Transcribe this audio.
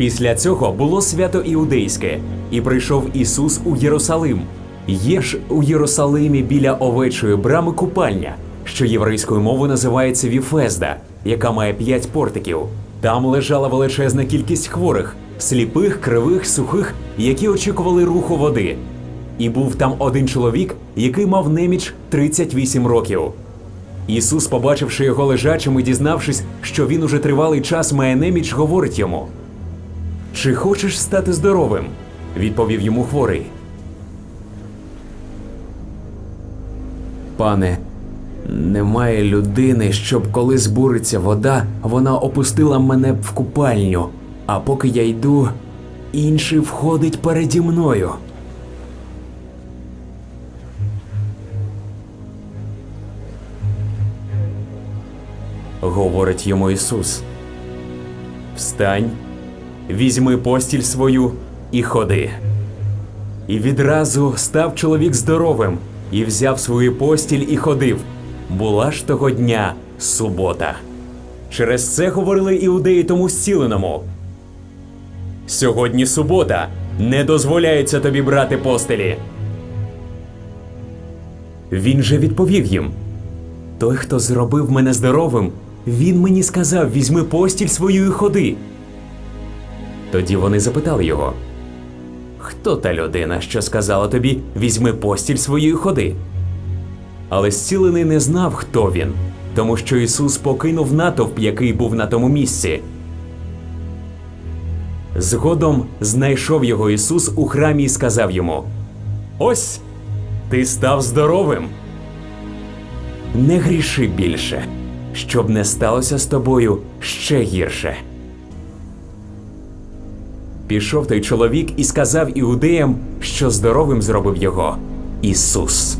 Після цього було свято іудейське, і прийшов Ісус у Єрусалим. Є ж у Єрусалимі біля овечої брами купальня, що єврейською мовою називається Віфезда, яка має п'ять портиків. Там лежала величезна кількість хворих, сліпих, кривих, сухих, які очікували руху води. І був там один чоловік, який мав неміч 38 років. Ісус, побачивши його лежачим і дізнавшись, що він уже тривалий час має неміч, говорить йому: Чи хочеш стати здоровим? відповів йому хворий. Пане, немає людини, щоб коли збуриться вода, вона опустила мене в купальню, а поки я йду, інший входить переді мною. Говорить йому Ісус. Встань, візьми постіль свою і ходи. І відразу став чоловік здоровим і взяв свою постіль і ходив. Була ж того дня субота. Через це говорили іудеї тому зціленому. Сьогодні субота. Не дозволяється тобі брати постелі. Він же відповів їм: Той, хто зробив мене здоровим, він мені сказав: візьми постіль свою і ходи. Тоді вони запитали його: Хто та людина, що сказала тобі візьми постіль свою і ходи? Але зцілений не знав, хто він, тому що Ісус покинув натовп, який був на тому місці. Згодом знайшов його Ісус у храмі і сказав йому: Ось ти став здоровим. Не гріши більше, щоб не сталося з тобою ще гірше. Пішов той чоловік і сказав іудеям, що здоровим зробив його Ісус.